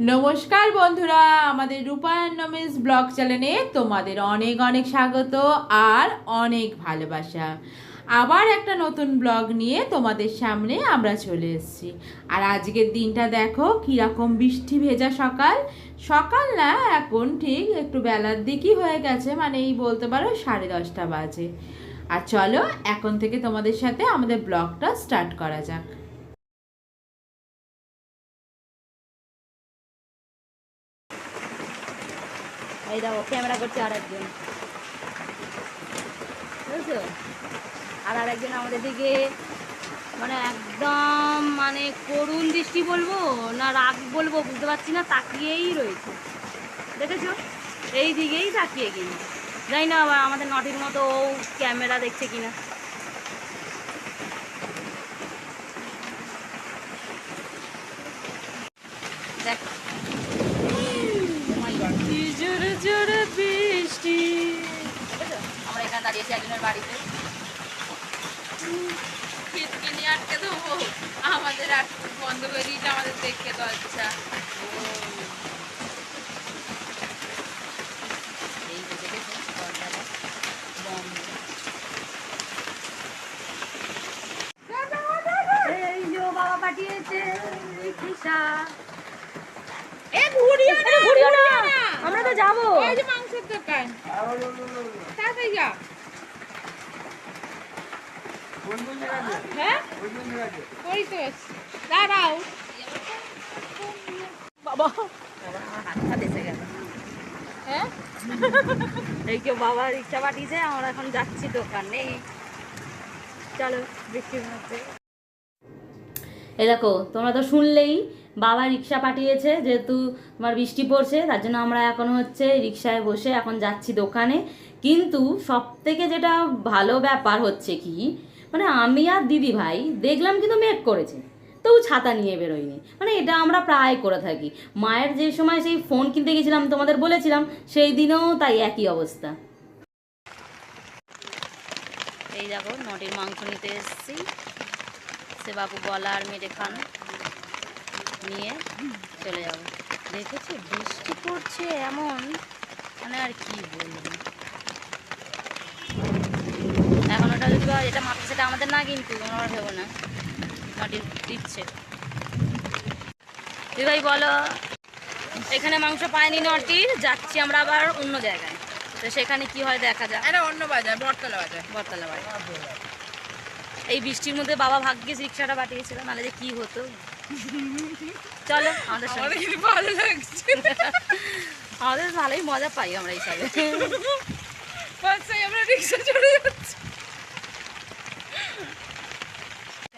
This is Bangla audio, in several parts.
নমস্কার বন্ধুরা, আমাদের রূপায়ণ নমিস ব্লগ চ্যানেলে তোমাদের অনেক অনেক স্বাগত আর অনেক ভালোবাসা। আবার একটা নতুন ব্লগ নিয়ে তোমাদের সামনে আমরা চলে এসেছি। আর আজকের দিনটা দেখো কীরকম বৃষ্টি ভেজা সকাল। সকাল না, এখন ঠিক একটু বেলার দিকই হয়ে গেছে মানে এই বলতে পারো সাড়ে দশটা বাজে। আর চলো, এখন থেকে তোমাদের সাথে আমাদের ব্লগটা স্টার্ট করা যাক। এই দেখো, ক্যামেরা করছে আর একজন বুঝছ? আর আর একজন আমাদের দিকে মানে একদম মানে করুণ দৃষ্টি বলব না রাগ বলব, বুঝতে পারছি না, তাকিয়েই রয়েছে। দেখেছ? এই দিকেই তাকিয়ে কিনা জানি না আবার আমাদের নটির মতো ও ক্যামেরা দেখছে কিনা দেখ কি জোরে জোরে বৃষ্টি আমরা এখানে বাড়িতে। খিটকিনি আটকে দেবো? আমাদের আর বন্ধ করে দিয়েছে আমাদের দেখতে তো আচ্ছা। আমরা তো যাব। মাংসের দোকান। তাড়াতাড়ি যা। হ্যাঁ? হ্যাঁ? রিক্সা পাঠিয়েছে, আমরা এখন যাচ্ছি দোকানে। চলো বৃষ্টির এই দেখো, তোমরা তো শুনলেই বাবা রিক্সা পাঠিয়েছে, যেহেতু তোমার বৃষ্টি পড়ছে, তার জন্য আমরা এখন হচ্ছে রিক্সায় বসে এখন যাচ্ছি দোকানে। কিন্তু সব থেকে যেটা ভালো ব্যাপার হচ্ছে কি মানে আমি আর দিদি ভাই দেখলাম কিন্তু মেঘ করেছে, তবু ছাতা নিয়ে বেরোয়নি। মানে এটা আমরা প্রায় করে থাকি। মায়ের যে সময় সেই ফোন কিনতে গেছিলাম, তোমাদের বলেছিলাম, সেই দিনেও তাই একই অবস্থা। এই দেখো, নটির মাংস নিতে এসেছি। সে বাবু গলা আর মেরে খান। নিয়ে চলে যাব। দেখেছি, বৃষ্টি পড়ছে এমন মানে আর কি বলব। এখন ওটা যদি এটা সেটা আমাদের না কিন্তু আমরা ভেবো না। নটি দিচ্ছে। দিদি ভাই বলো। এখানে মাংস পায়নি নটির যাচ্ছি আমরা আবার অন্য জায়গায়। তো সেখানে কি হয় দেখা যায় আরে অন্য বাজার বটতলা বাজার। বটতলা বাড়ি এই বৃষ্টির মধ্যে বাবা ভাগ্যিস রিক্সাটা পাঠিয়েছিল নাহলে যে কি হতো। চলো আমাদের সঙ্গে। ভালো লাগছে। আমাদের ভালোই মজা পাই আমরা এইসবে বাসায় আমরা রিক্সা চড়ে যাচ্ছি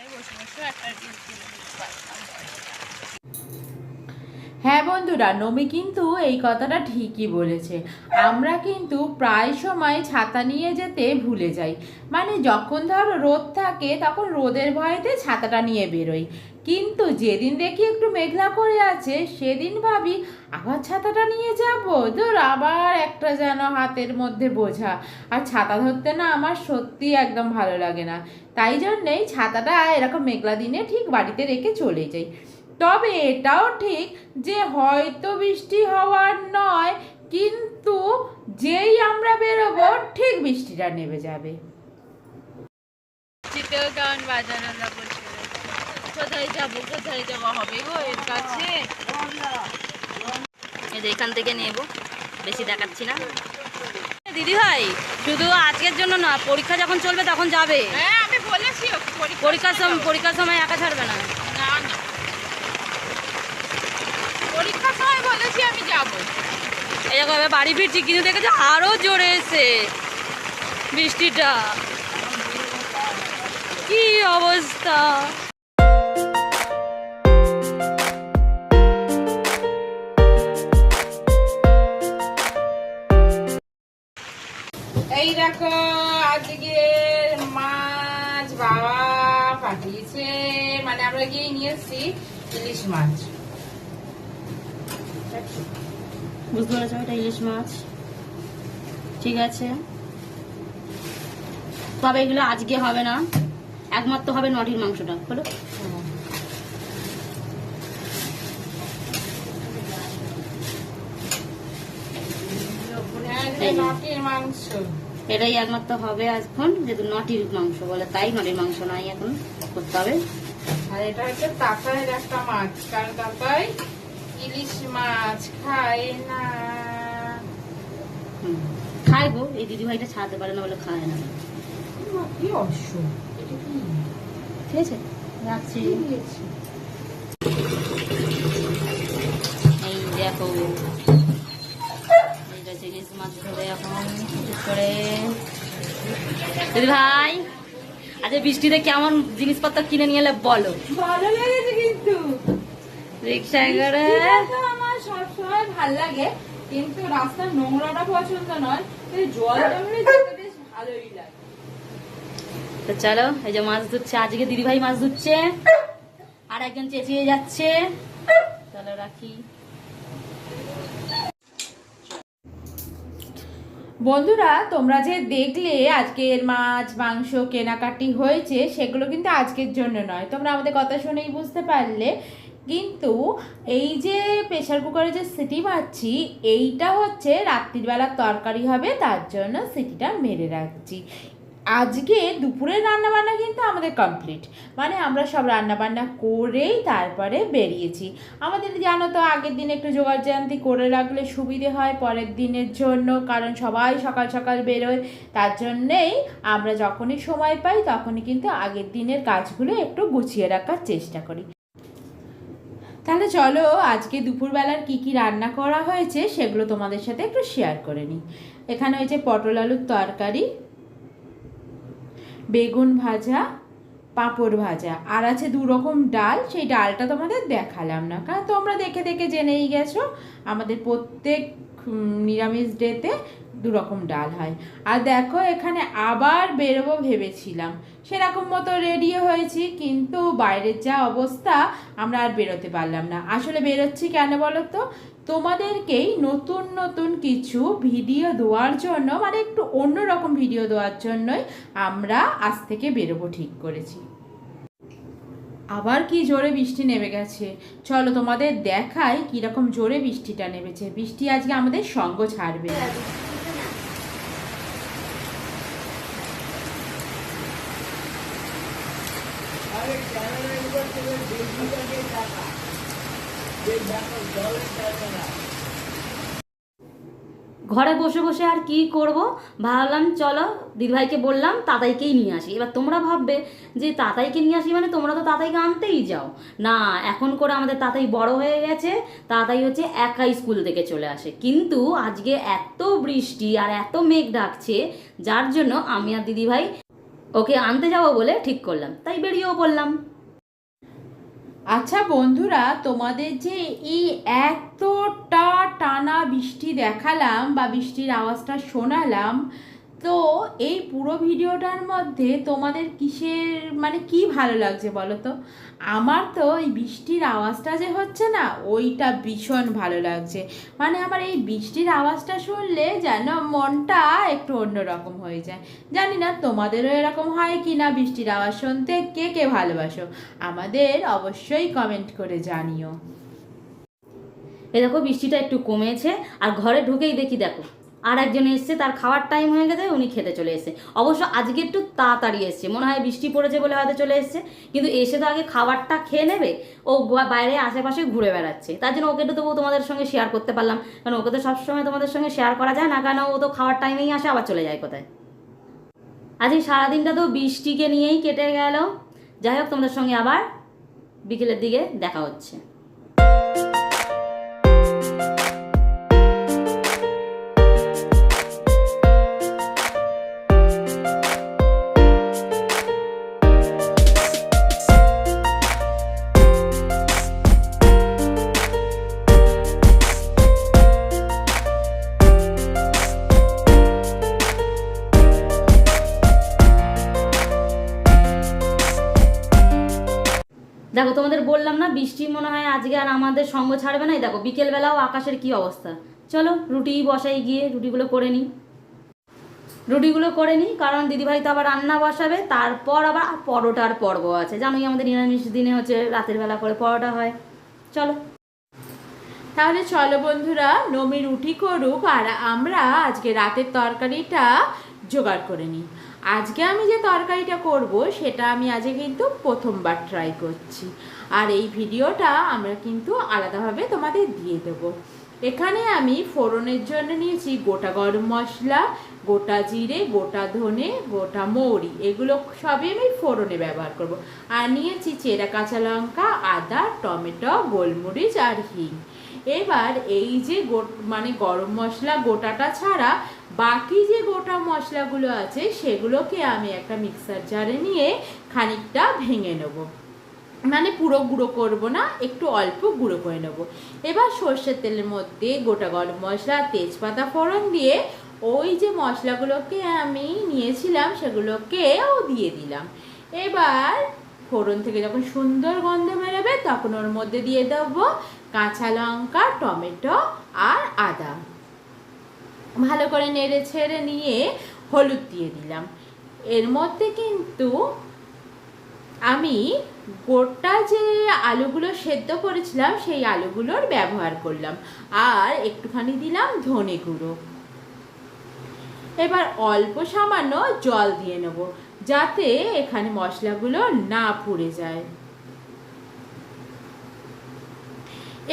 এই বসে বসে একটা ডিম কিনে নিতে পারতাম। হ্যাঁ বন্ধুরা, নমি কিন্তু এই কথাটা ঠিকই বলেছে। আমরা কিন্তু প্রায় সময় ছাতা নিয়ে যেতে ভুলে যাই। মানে যখন ধর রোদ থাকে, তখন রোদের ভয়েতে ছাতাটা নিয়ে বেরোই। কিন্তু যেদিন দেখি একটু মেঘলা করে আছে, সেদিন ভাবি আবার ছাতাটা নিয়ে যাব। ধর আবার একটা যেন হাতের মধ্যে বোঝা। আর ছাতা ধরতে না আমার সত্যি একদম ভালো লাগে না। তাই জন্যেই ছাতাটা এরকম মেঘলা দিনে ঠিক বাড়িতে রেখে চলে যাই। তবে এটাও ঠিক যে হয়তো বৃষ্টি হওয়ার নয় কিন্তু যেই আমরা বেরোবো ঠিক বৃষ্টিটা নেমে যাবে। কোথায় কোথায় হবে গো এর কাছে? এই যে এখান থেকে নেব বেশি দেখাচ্ছি না। দিদি ভাই শুধু আজকের জন্য না পরীক্ষা যখন চলবে তখন যাবে। হ্যাঁ আমি বলেছি পরীক্ষার সময় পরীক্ষার সময় একা ছাড়বে না পরীক্ষার সময় বলেছি আমি যাব। দেখো, এবার বাড়ি ফিরছি, কিন্তু দেখেছ আরও জোরে এসে বৃষ্টিটা। কি অবস্থা? এই দেখো, আজকে মাছ বাবা পাঠিয়েছে মানে আমরা গিয়ে নিয়ে এসছি ইলিশ মাছ। বুঝতে এটা ইলিশ মাছ। ঠিক আছে? তবে এগুলো আজকে হবে না। একমাত্র হবে নটির মাংসটা। এটাই একমাত্র হবে এখন যেহেতু নটির মাংস বলে তাই নটির মাংস নাই এখন করতে হবে। আর এটা হচ্ছে তাকায়ের একটা মাছ। কারণ ইলিশ মাছ খায় না। এই দিদি ভাইটা ছাড়তে পারে না বলে খায় না। কি অশ্ব ঠিক আছে রাখছি। এই দেখো। এইটা জিনিস মাছ ধরে এখন করে। দিদি ভাই আচ্ছা বৃষ্টিতে কেমন জিনিসপত্র কিনে নিয়ে এলে বলো। ভালো লেগেছে কিন্তু। রিক্সায় করে আমার সবসময় ভালো লাগে কিন্তু রাস্তার নোংরাটা পছন্দ নয় জল জমলে বেশ ভালোই লাগে। তো চলো এই যে মাছ ধুচ্ছে আজকে দিদি ভাই মাছ ধুচ্ছে আর একজন চেঁচিয়ে যাচ্ছে। চলো রাখি। বন্ধুরা তোমরা যে দেখলে আজকের মাছ মাংস কেনাকাটি হয়েছে সেগুলো কিন্তু আজকের জন্য নয়। তোমরা আমাদের কথা শুনেই বুঝতে পারলে কিন্তু এই যে প্রেশার কুকারে যে সিটি মারছি, এইটা হচ্ছে রাত্রিবেলার তরকারি হবে, তার জন্য সিটিটা মেরে রাখছি। আজকে দুপুরের রান্নাবান্না কিন্তু আমাদের কমপ্লিট মানে আমরা সব রান্নাবান্না করেই তারপরে বেরিয়েছি। আমাদের জানো তো, আগের দিন একটু জোগাড় জান্তি করে রাখলে সুবিধে হয়, পরের দিনের জন্য, কারণ সবাই সকাল সকাল বেরোয়, তার জন্যেই আমরা যখনই সময় পাই, তখনই কিন্তু আগের দিনের কাজগুলো একটু গুছিয়ে রাখার চেষ্টা করি। তাহলে চলো, আজকে দুপুরবেলার কি কি রান্না করা হয়েছে সেগুলো তোমাদের সাথে একটু শেয়ার করে নিই। এখানে হয়েছে পটল আলুর তরকারি, বেগুন ভাজা, পাঁপড় ভাজা। আর আছে দু রকম ডাল, সেই ডালটা তোমাদের দেখালাম না। কারণ তোমরা দেখে দেখে জেনেই গেছো, আমাদের প্রত্যেক নিরামিষ ডেতে দু রকম ডাল হয়। আর দেখো, এখানে আবার বেরোবো ভেবেছিলাম। সেরকম মতো রেডিও হয়েছি, কিন্তু বাইরের যা অবস্থা, আমরা আর বেরোতে পারলাম না। আসলে বেরোচ্ছি কেন বলো তো? তোমাদেরকেই নতুন নতুন কিছু ভিডিও দেওয়ার জন্য মানে একটু অন্যরকম ভিডিও দেওয়ার জন্যই আমরা আজ থেকে বেরোবো ঠিক করেছি। আবার কি জোরে বৃষ্টি নেমে গেছে? চলো তোমাদের দেখাই কীরকম জোরে বৃষ্টিটা নেমেছে। বৃষ্টি আজকে আমাদের সঙ্গ ছাড়বে। ঘরে বসে বসে আর কি করব? ভাবলাম, চলো, দিদিভাইকে বললাম, তাতাইকেই নিয়ে আসি। এবার তোমরা ভাববে যে তাতাইকে নিয়ে আসি মানে তোমরা তো তাতাইকে আনতেই যাও। না, এখন করে আমাদের তাতাই বড় হয়ে গেছে। তাতাই হচ্ছে একাই স্কুল থেকে চলে আসে। কিন্তু আজকে এত বৃষ্টি আর এত মেঘ ডাকছে, যার জন্য আমি আর দিদিভাই ওকে আনতে যাব বলে ঠিক করলাম। তাই বেরিয়েও পড়লাম। আচ্ছা বন্ধুরা তোমাদের যে এই এতটা টানা বৃষ্টি দেখালাম বা বৃষ্টির আওয়াজটা শোনালাম তো এই পুরো ভিডিওটার মধ্যে তোমাদের কিসের মানে কি ভালো লাগছে বলো তো? আমার তো এই বৃষ্টির আওয়াজটা যে হচ্ছে না, ওইটা ভীষণ ভালো লাগছে। মানে আমার এই বৃষ্টির আওয়াজটা শুনলে যেন মনটা একটু অন্যরকম হয়ে যায়। জানি না তোমাদেরও এরকম হয় কি না বৃষ্টির আওয়াজ শুনতে, কে কে ভালোবাসো? আমাদের অবশ্যই কমেন্ট করে জানিও। এ দেখো বৃষ্টিটা একটু কমেছে, আর ঘরে ঢুকেই দেখি দেখো। আর একজন এসছে, তার খাওয়ার টাইম হয়ে গেছে, উনি খেতে চলে এসেছে। অবশ্য আজকে একটু তাড়াতাড়ি এসছে, মনে হয় বৃষ্টি পড়েছে বলে হয়তো চলে এসছে। কিন্তু এসে তো আগে খাবারটা খেয়ে নেবে, ও বাইরে আশেপাশে ঘুরে বেড়াচ্ছে। তার জন্য ওকে তো তবু তোমাদের সঙ্গে শেয়ার করতে পারলাম। কারণ ওকে তো সবসময় তোমাদের সঙ্গে শেয়ার করা যায় না, কারণ ও তো খাওয়ার টাইমেই আসে, আবার চলে যায় কোথায়? আজকে সারাদিনটা তো বৃষ্টিকে নিয়েই কেটে গেল। যাই হোক, তোমাদের সঙ্গে আবার বিকেলের দিকে দেখা হচ্ছে। বৃষ্টি মনে হয় আজকে আর আমাদের সঙ্গ ছাড়বে না। দেখো, বিকেলবেলাও আকাশের কি অবস্থা? চলো, রুটি বসাই গিয়ে রুটিগুলো করে নিই। রুটিগুলো করে নিই, কারণ দিদিভাই তো আবার রান্না বসাবে, তারপর আবার পরোটার পর্ব আছে। জানোই আমাদের নিরামিষ দিনে হচ্ছে রাতের বেলা করে পরোটা হয়। চলো। তাহলে চলো বন্ধুরা নমি রুটি করুক আর আমরা আজকে রাতের তরকারিটা জোগাড় করে নিই। আজকে আমি যে তরকারিটা করব, সেটা আমি আজকে কিন্তু প্রথমবার ট্রাই করছি। আর এই ভিডিওটা আমরা কিন্তু আলাদাভাবে তোমাদের দিয়ে দেবো। এখানে আমি ফোড়নের জন্য নিয়েছি গোটা গরম মশলা, গোটা জিরে, গোটা ধনে, গোটা মৌরি। এগুলো সবই আমি ফোড়নে ব্যবহার করব। আর নিয়েছি চেরা কাঁচা লঙ্কা, আদা, টমেটো, গোলমরিচ আর হিং। এবার এই যে মানে গরম মশলা গোটাটা ছাড়া বাকি যে গোটা মশলাগুলো আছে, সেগুলোকে আমি একটা মিক্সার জারে নিয়ে খানিকটা ভেঙে নেব। মানে পুরো গুঁড়ো করব না, একটু অল্প গুঁড়ো করে নেব। এবার সর্ষের তেলের মধ্যে গোটা গরম মশলা, তেজপাতা ফোড়ন দিয়ে ওই যে মশলাগুলোকে আমি নিয়েছিলাম সেগুলোকেও দিয়ে দিলাম। এবার ফোড়ন থেকে যখন সুন্দর গন্ধ বেরোবে, তখন ওর মধ্যে দিয়ে দেবো কাঁচা লঙ্কা, টমেটো আর আদা। ভালো করে নেড়ে ছেড়ে নিয়ে হলুদ দিয়ে দিলাম। এর মধ্যে কিন্তু আমি গোটা যে আলুগুলো সেদ্ধ করেছিলাম, সেই আলুগুলোর ব্যবহার করলাম। আর একটুখানি দিলাম ধনে গুঁড়ো। এবার অল্প সামান্য জল দিয়ে নেব, যাতে এখানে মশলাগুলো না পুড়ে যায়।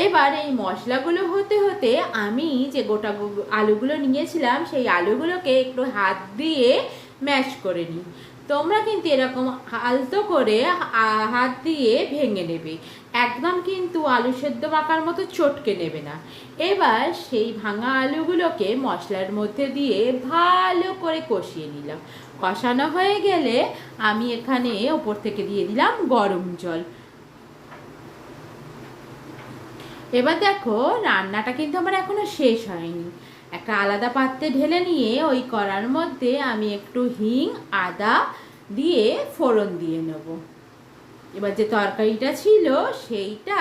এবার এই মশলাগুলো হতে হতে আমি যে গোটা আলুগুলো নিয়েছিলাম, সেই আলুগুলোকে একটু হাত দিয়ে ম্যাশ করে নিই। তোমরা কিন্তু এরকম আলতো করে হাত দিয়ে ভেঙে নেবে। একদম কিন্তু আলু সেদ্ধ মাখার মতো চটকে নেবে না। এবার সেই ভাঙা আলুগুলোকে মশলার মধ্যে দিয়ে ভালো করে কষিয়ে নিলাম। কষানো হয়ে গেলে আমি এখানে ওপর থেকে দিয়ে দিলাম গরম জল। এবার দেখো, রান্নাটা কিন্তু আমার এখনও শেষ হয়নি। একটা আলাদা পাত্রে ঢেলে নিয়ে ওই করার মধ্যে আমি একটু হিং, আদা দিয়ে ফোড়ন দিয়ে নেব। এবার যে তরকারিটা ছিল, সেইটা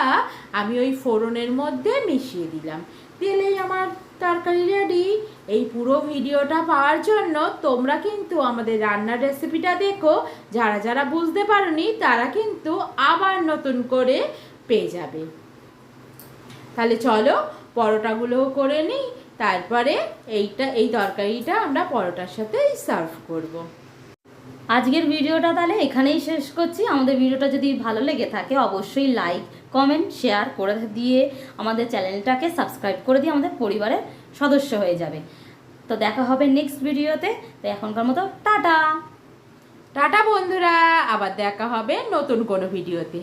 আমি ওই ফোড়নের মধ্যে মিশিয়ে দিলাম। দিলেই আমার তরকারি রেডি এই পুরো ভিডিওটা পাওয়ার জন্য তোমরা কিন্তু আমাদের রান্নার রেসিপিটা দেখো। যারা যারা বুঝতে পারোনি, তারা কিন্তু আবার নতুন করে পেয়ে যাবে। তাহলে চলো পরোটাগুলোও করে নিই, তারপরে এইটা, এই তরকারিটা আমরা পরোটার সাথে সার্ভ করব। আজকের ভিডিওটা তাহলে এখানেই শেষ করছি। আমাদের ভিডিওটা যদি ভালো লেগে থাকে অবশ্যই লাইক কমেন্ট শেয়ার করে দিয়ে আমাদের চ্যানেলটাকে সাবস্ক্রাইব করে দিয়ে আমাদের পরিবারের সদস্য হয়ে যাবে। তো দেখা হবে নেক্সট ভিডিওতে। তো এখনকার মতো টাটা। টাটা বন্ধুরা, আবার দেখা হবে নতুন কোনো ভিডিওতে।